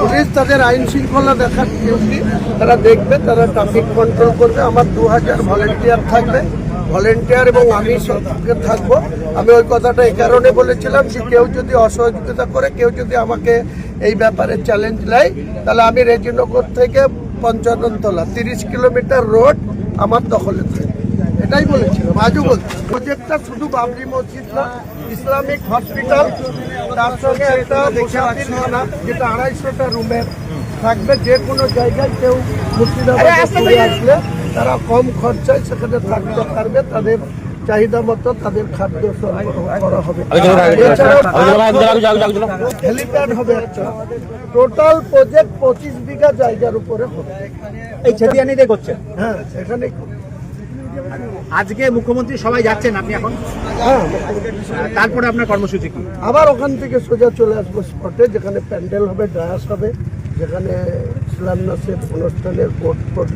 Police তাদের আইন শৃঙ্খলা দেখার ডিউটি তারা দেখবে, তারা ট্রাফিক কন্ট্রোল করবে। আমার দু হাজার ভলেন্টিয়ার থাকবে। ভলেন্টিয়ার এবং আমি সঙ্গে থাকব। আমি ওই কথাটা এই কারণে বলেছিলাম যে কেউ যদি অসহযোগিতা করে, কেউ যদি আমাকে এই ব্যাপারে চ্যালেঞ্জ নেয়, তাহলে আমি রেজিনগর থেকে পঞ্চাননতলা তিরিশ কিলোমিটার রোড আমার দখলে থাকবে। এটাই বলেছিলাম আজও বলছি। প্রজেক্টটা শুধু বাবরি মসজিদ না ইসলামিক হসপিটাল তার সঙ্গে একটা মুসাফির খানা যেটা আড়াইশোটা রুমের থাকবে যে কোনো জায়গায় কেউ মুর্শিদাবাদে ঘুরে আসলে তারা কম খরচায় সেখানে থাকতে পারবে তাদের চাহিদা মতো তাদের খাদ্য সরবরাহ করা হবে। হেলিপ্যাড হবে একটা। টোটাল প্রজেক্ট পঁচিশ বিঘা জায়গার উপরে হবে। এই ছেদিয়ানিতে করছেন হ্যাঁ এখানে আজকে মুখ্যমন্ত্রী সবাই যাচ্ছেন আপনি এখন? হ্যাঁ তারপরে আপনার কর্মসূচি কি? আবার ওখান থেকে সোজা চলে আসব স্পটে যেখানে প্যান্ডেল হবে ডায়াস হবে যেখানে শিলান্যাসের অনুষ্ঠানের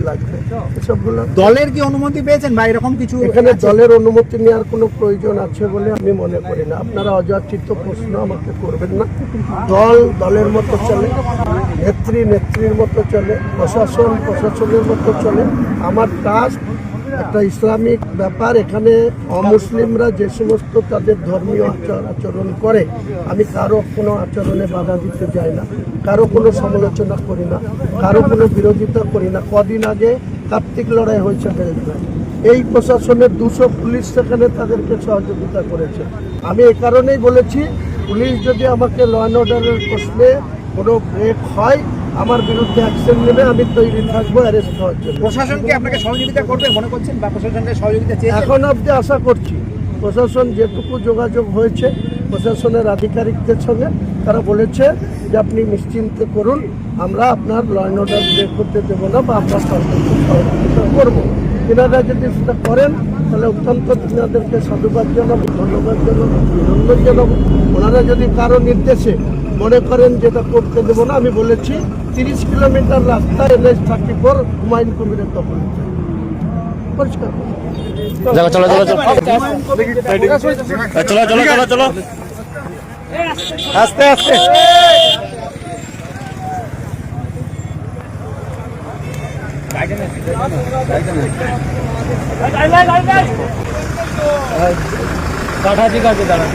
লাগবে এসবগুলো। দলের কি অনুমতি পেয়েছেন বা এরকম কিছু এখানে দলের অনুমতি নেওয়ার কোনো প্রয়োজন আছে বলে আমি মনে করি না। আপনারা অযাচিত প্রশ্ন আমাকে করবেন না। দল দলের মতো চলে নেত্রী নেত্রীর মতো চলে প্রশাসন প্রশাসনের মতো চলে। আমার টাস্ক একটা ইসলামিক ব্যাপার, এখানে অমুসলিমরা যে সমস্ত তাদের ধর্মীয় আচার আচরণ করে, আমি কারও কোনো আচরণে বাধা দিতে যাই না, কারও কোনো সমালোচনা করি না, কারও কোনো বিরোধিতা করি না। কদিন আগে কার্তিক লড়াই হয়েছে বেলগ্রাম। এই প্রশাসনের দুশো পুলিশ সেখানে তাদেরকে সহযোগিতা করেছে। আমি এই কারণেই বলেছি, পুলিশ যদি আমাকে ল অ্যান্ড অর্ডারের প্রশ্নে কোনো ব্রেক হয় আমার বিরুদ্ধে অ্যাকশন নেবে আমি তৈরি থাকব অ্যারেস্ট হওয়ার জন্য। প্রশাসন কি আপনাকে সহযোগিতা করবে মনে করছেন? বা প্রশাসনের সহযোগিতা চেয়েছেন এখন অবধি আশা করছি প্রশাসন যেটুকু যোগাযোগ হয়েছে প্রশাসনের আধিকারিকদের সঙ্গে তারা বলেছে যে আপনি নিশ্চিন্তে করুন আমরা আপনার ল অ্যান্ড অর্ডার ব্রেক করতে দেবো না বা আমরা সরকারকে সহযোগিতা করব। এনারা যদি সেটা করেন তাহলে অত্যন্ত তিনাদেরকে সাধুবাদ জানাব ধন্যবাদ জানাব অভিনন্দন জানাব। ওনারা যদি কারও নির্দেশে মনে করেন যেটা করতে দেবো না আমি বলেছি তিরিশ কিলোমিটার রাস্তা এনএস থার্টি ফোর হুমায়ুন কবিরের দখল। পরিষ্কার। চলো ঠিক আছে দাঁড়ান।